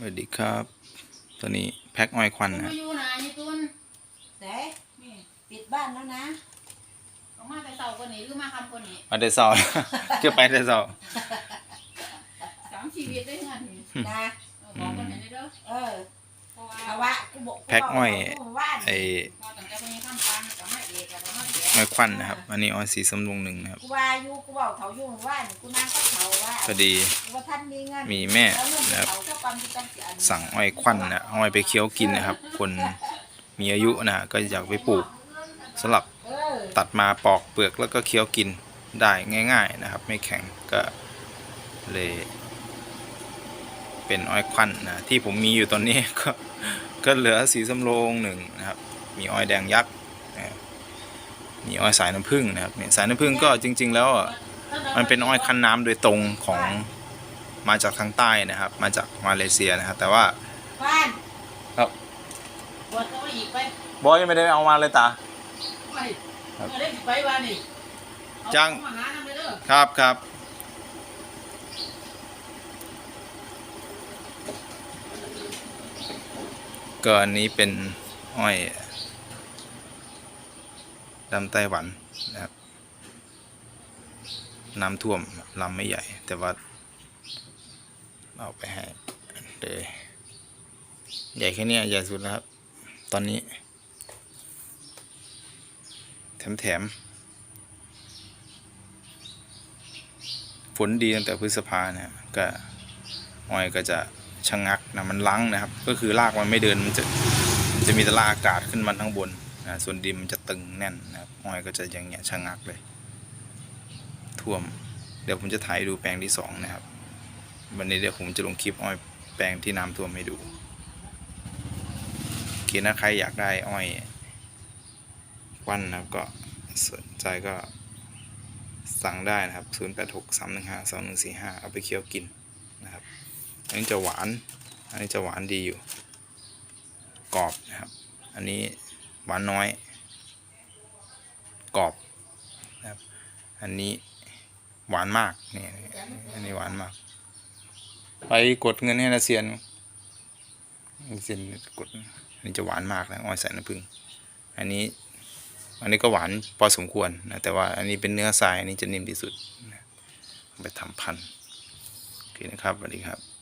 สวัสดีครับ ตัวนี้แพ็คอ้อยควันคุณนะมาอยู่ไหนนี่ตุนแต่นี่ปิดบ้านแล้วนะออกมาแต่เสาร์คนนี้หรือมาคำคนนี้มาได้เศร้าจะไปได้เศร้าสามชีวิตได้เงินนี่นะเออบอกคนเห็นได้เด้อเออเพราะว่าเอาวะกูบอกแพ็คอ้อยกูบอกว่า ไอ้พอตั้งแต่คนนี้ข้ามปันกับมาเอกกับมาเสียอ้อยควันนะครับ อันนี้อ้อยสีสำลุงหนึ่งนะครับ กูว่าอยู่กูบอกเขาอยู่ว่ากูนั่งก็เขาว่าพอดีกูว่าท่านมีเงินมีแม่แล้วเงินนะครับ เขาก็ปั๊มที่ตั้งแต่นสั่งอ้อยควันนะอ้อยไปเคี้ยวกินนะครับ คนมีอายุนะก็อยากไปปลูกสำหรับเออตัดมาปอกเปลือกแล้วก็เคี้ยวกินได้ง่าย ๆนะครับ ไม่แข็งก็เลย เป็นอ้อยควันนะที่ผมมีอยู่ตอนนี้ ก็ก็เหลือสีสำโรงหนึ่งนะครับ มีอ้อยแดงยักษ์นะครับ มีอ้อยสายน้ำผึ้งนะครับเนี่ยสายน้ำผึ้งก็จริง ๆ แล้วอะมันเป็นอ้อยคั้นน้ำโดยตรงของมาจากทางใต้นะครับ มาจากมาเลเซียนะครับ แต่ว่าบ้านบวชก็อีกไปบอยยังไม่ได้เอามาเลยตาไปครับเมื่อได้สิไปวันนี่เอาจังของมาหาน้ำไปเด้อครับครับก็อันนี้เป็นอ้อย ดำไต้หวันนะครับน้ำท่วมลำไม่ใหญ่ แต่ว่าเอาไปให้เลยใหญ่แค่เนี้ยใหญ่สุดแล้วครับ ตอนนี้ แถมแถมๆฝนดีตั้งแต่พฤษภาเนี่ยก็อ้อยก็จะชะงักนะมันลังนะครับ ก็คือรากมันไม่เดินมันจะจะมีแต่รากอากาศขึ้นมาข้งบน ส่วนดินมันจะตึงแน่นนะครับอ้อยก็จะอย่างเงี้ยชะงักเลย ท่วม เดี๋ยวผมจะถ่ายดูแปลงที่สองนะครับ วันนี้เดี๋ยวผมจะลงคลิปอ้อยแปลงที่น้ำท่วมให้ดูโอเคนะใครอยากได้อ้อยควันนะครับก็สนใจก็สั่งได้นะครับ 0 8 6 3 1 5 2 1 4 5 เอาไปเคี้ยวกินนะครับ อันนี้จะหวาน อันนี้จะหวานดีอยู่ กรอบนะครับ อันนี้ หวานน้อย กรอบนะครับอันนี้หวานมากนี่อันนี้หวานมาก ไปกดเงินให้นาเซียนนาเซียนกดอันนี้จะหวานมากนะอ้อยใส่น้ำผึ้งอันนี้ อันนี้ก็หวานพอสมควรนะแต่ว่าอันนี้เป็นเนื้อทรายอันนี้จะนิ่มที่สุดนะไปทำพันธุ์โอเคนะครับสวัสดีครับ